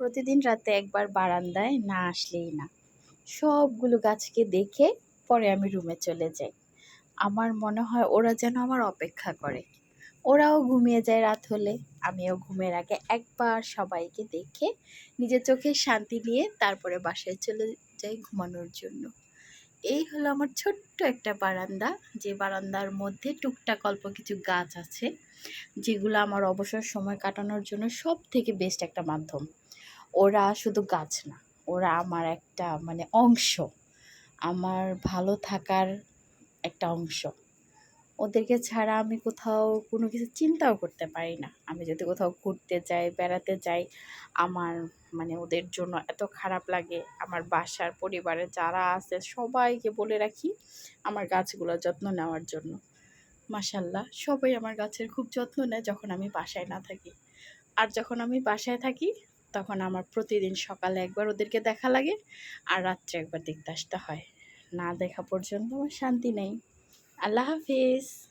প্রতিদিন রাতে একবার বারান্দায় না আসলেই না। সবগুলো গাছকে দেখে পরে আমি রুমে চলে যাই। আমার মনে হয় ওরা যেন আমার অপেক্ষা করে। ওরাও ঘুমিয়ে যায় রাত হলে। আমিও ঘুমের আগে একবার সবাইকে দেখে নিজের চোখে শান্তি নিয়ে তারপরে বাসায় চলে যাই ঘুমানোর জন্য। এই হলো আমার ছোট্ট একটা বারান্দা। যে বারান্দার মধ্যে টুকটাক অল্প কিছু গাছ আছে, যেগুলো আমার অবসর সময় কাটানোর জন্য সব থেকে বেস্ট একটা মাধ্যম। ওরা শুধু গাছ না, ওরা আমার একটা মানে অংশ। আমার ভালো থাকার একটা অংশ। ওদেরকে ছাড়া আমি কোথাও কোনো কিছু চিন্তাও করতে পারি না। আমি যদি কোথাও ঘুরতে যাই, বেড়াতে যাই, আমার মানে ওদের জন্য এত খারাপ লাগে। আমার বাসার পরিবারে যারা আছে, সবাইকে বলে রাখি আমার গাছগুলোর যত্ন নেওয়ার জন্য। মাসাল্লাহ সবাই আমার গাছের খুব যত্ন নেয় যখন আমি বাসায় না থাকি। আর যখন আমি বাসায় থাকি তখন আমার প্রতিদিন সকালে একবার ওদেরকে দেখা লাগে আর রাত্রে একবার দেখতে আসতে হয়। না দেখা পর্যন্ত আমার শান্তি নেই। আল্লাহ হাফিজ।